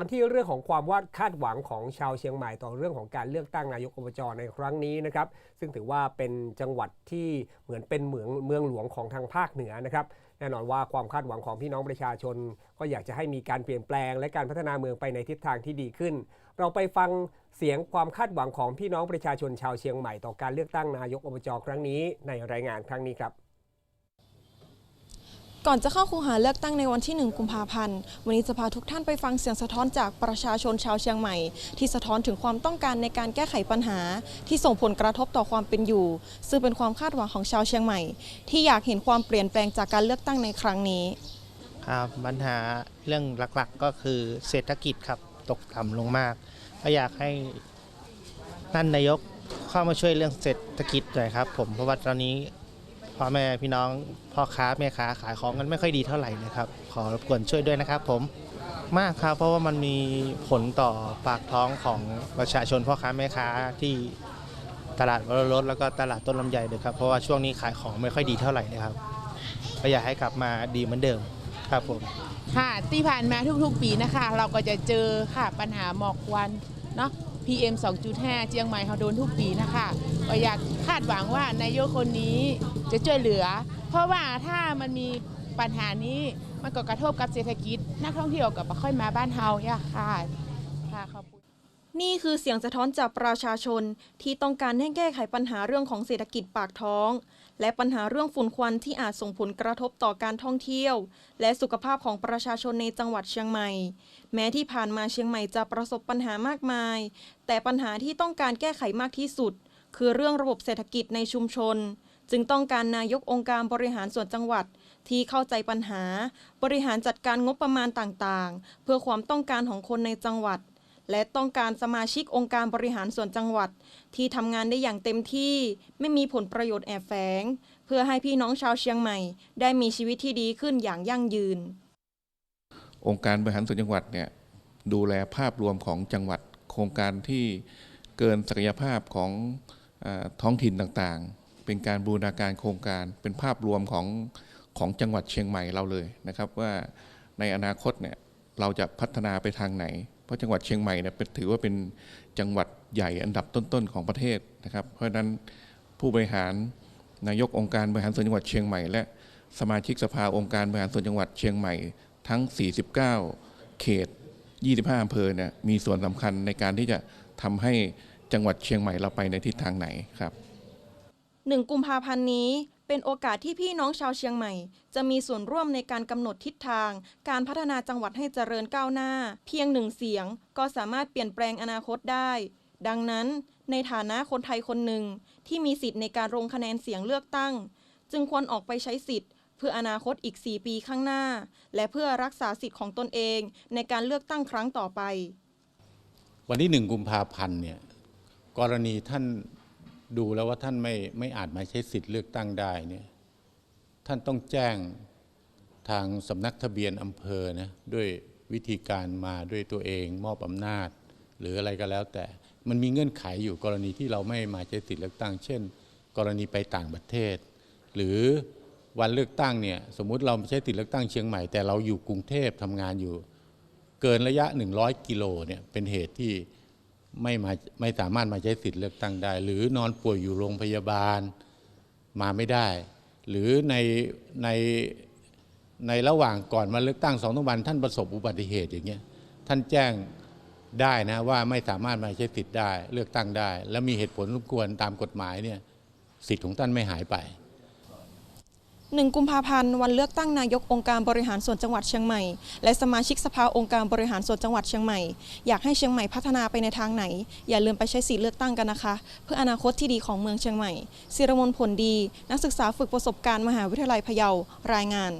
มาที่เรื่องของความวาดคาดหวังของชาวเชียงใหม่ต่อเรื่องของการเลือกตั้งนายกอบจในครั้งนี้นะครับซึ่งถือว่าเป็นจังหวัดที่เหมือนเป็นเมืองเมืองหลวงของทางภาคเหนือนะครับแน่นอนว่าความคาดหวังของพี่น้องประชาชน ก็อยากจะให้มีการเปลี่ยนแปลง และการพัฒนาเมืองไปในทิศทางที่ดีขึ้น เราไปฟังเสียงความคาดหวังของพี่น้องประชาชนชาวเชียงใหม่ต่อการเลือกตั้งนายกอบจครั้งนี้ในรายงานครั้งนี้ครับ ก่อนจะเข้าคูหาเลือกตั้งในวันที่ 1 กุมภาพันธ์ วันนี้จะพาทุกท่านไปฟังเสียงสะท้อนจากประชาชนชาวเชียงใหม่ ที่สะท้อนถึงความต้องการในการแก้ไขปัญหา ที่ส่งผลกระทบต่อความเป็นอยู่ ซึ่งเป็นความคาดหวังของชาวเชียงใหม่ ที่อยากเห็นความเปลี่ยนแปลงจากการเลือกตั้งในครั้งนี้ครับปัญหาเรื่องหลักๆก็คือเศรษฐกิจครับตกต่ำลงมาก ก็อยากให้ท่านนายกเข้ามาช่วยเรื่องเศรษฐกิจหน่อยครับ ผมเพราะว่าตอนนี้ พ่อแม่พี่น้องพ่อค้าแม่ค้าขายของกันไม่ค่อยดีเท่าไหร่นะครับขอรบกวนช่วยด้วยนะครับ ผมมากครับเพราะว่ามันมีผลต่อปากท้องของประชาชนพ่อค้าแม่ค้าที่ตลาดวรรถแล้วก็ตลาดต้นลำไยเลยครับเพราะว่าช่วงนี้ขายของไม่ค่อยดีเท่าไหร่นะครับก็อยากให้กลับมาดีเหมือนเดิมครับผมค่ะที่ผ่านมาทุกๆ ปีนะคะ เราก็จะเจอค่ะปัญหาหมอกควันเนาะ PM 2.5 เจียงใหม่เขาโดนทุกปีนะคะก็อยากคาดหวังว่านายกคนนี้จะช่วยเหลือ เพราะว่าถ้ามันมีปัญหานี้มันก็กระทบกับเศรษฐกิจ นักท่องเที่ยวก็บ่ค่อยมาบ้านเฮาเนี่ยค่ะค่ะขอบคุณ นี่คือเสียงสะท้อนจากประชาชนที่ต้องการให้แก้ไขปัญหาเรื่องของเศรษฐกิจปากท้อง และปัญหาเรื่องฝุ่นควันที่อาจส่งผลกระทบต่อการท่องเที่ยว และสุขภาพของประชาชนในจังหวัดเชียงใหม่ แม้ที่ผ่านมาเชียงใหม่จะประสบปัญหามากมาย แต่ปัญหาที่ต้องการแก้ไขมากที่สุด คือเรื่องระบบเศรษฐกิจในชุมชน จึงต้องการนายกองค์การบริหารส่วนจังหวัดที่เข้าใจปัญหา บริหารจัดการงบประมาณต่างๆ เพื่อความต้องการของคนในจังหวัด และต้องการสมาชิกองค์การบริหารส่วนจังหวัด ที่ทำงานได้อย่างเต็มที่ไม่มีผลประโยชน์แอบแฝง เพื่อให้พี่น้องชาวเชียงใหม่ ได้มีชีวิตที่ดีขึ้นอย่างยั่งยืน องค์การบริหารส่วนจังหวัดเนี่ยดูแลภาพรวมของจังหวัด โครงการที่เกินศักยภาพของอท้องถิ่นต่างๆ เป็นการบูรณาการโครงการเป็นภาพรวมของของจังหวัดเชียงใหม่เราเลยนะครับว่าในอนาคตเนี่ยเราจะพัฒนาไปทางไหน เพราะจังหวัดเชียงใหม่เนี่ยเป็นถือว่าเป็นจังหวัดใหญ่อันดับต้นๆของประเทศนะครับ เพราะฉะนั้นผู้บริหารนายกองค์การบริหารส่วนจังหวัดเชียงใหม่ และสมาชิกสภาองค์การบริหารส่วนจังหวัดเชียงใหม่ทั้ง 49 เขต 25อำเภอเนี่ยมีส่วนสำคัญในการที่จะทำให้จังหวัดเชียงใหม่เราไปในทิศทางไหนครับ 1 กุมภาพันธ์นี้เป็นโอกาสที่พี่น้องชาวเชียงใหม่ จะมีส่วนร่วมในการกำหนดทิศทาง การพัฒนาจังหวัดให้เจริญก้าวหน้า เพียงหนึ่งเสียง ก็สามารถเปลี่ยนแปลงอนาคตได้ ดังนั้น ในฐานะคนไทยคนหนึ่ง ที่มีสิทธิ์ในการลงคะแนนเสียงเลือกตั้ง จึงควรออกไปใช้สิทธิ์ เพื่ออนาคตอีก 4 ปีข้างหน้า และเพื่อรักษาสิทธิ์ของตนเองในการเลือกตั้งครั้งต่อไป วันที่หนึ่งกุมภาพันธ์เนี่ยกรณีท่าน ดูแล้วว่าท่านไม่ไม่อาจมาใช้สิทธิ์เลือกตั้งได้เนี่ยท่านต้องแจ้งทางสำนักทะเบียนอำเภอนะด้วยวิธีการมาด้วยตัวเองมอบอำนาจ หรืออะไรก็แล้วแต่มันมีเงื่อนไขอยู่กรณีที่เราไม่มาใช้สิทธิ์เลือกตั้ง เช่น กรณีไปต่างประเทศ หรือวันเลือกตั้งเนี่ยสมมุติเราไม่ใช้สิทธิเลือกตั้งเชียงใหม่แต่เราอยู่กรุงเทพทำงานอยู่ เกินระยะ 100 กิโลเนี่ยเป็นเหตุที่ ไม่มาไม่สามารถมาใช้สิทธิ์เลือกตั้งได้ หรือนอนป่วยอยู่โรงพยาบาลมาไม่ได้ หรือในในในระหว่างก่อนมาเลือกตั้งสองวันท่านประสบอุบัติเหตุอย่างเงี้ยท่านแจ้งได้นะว่าไม่สามารถมาใช้สิทธิ์ได้ เลือกตั้งได้ และมีเหตุผลสมควรตามกฎหมายเนี่ยสิทธิ์ของท่านไม่หายไป 1 กุมภาพันธ์วันเลือกตั้งนายกองค์การบริหารส่วนจังหวัดเชียงใหม่ และสมาชิกสภาองค์การบริหารส่วนจังหวัดเชียงใหม่ อยากให้เชียงใหม่พัฒนาไปในทางไหน อย่าลืมไปใช้สิทธิเลือกตั้งกันนะคะ เพื่ออนาคตที่ดีของเมืองเชียงใหม่ศิรมนผลดี นักศึกษาฝึกประสบการณ์มหาวิทยาลัยพะเยารายงาน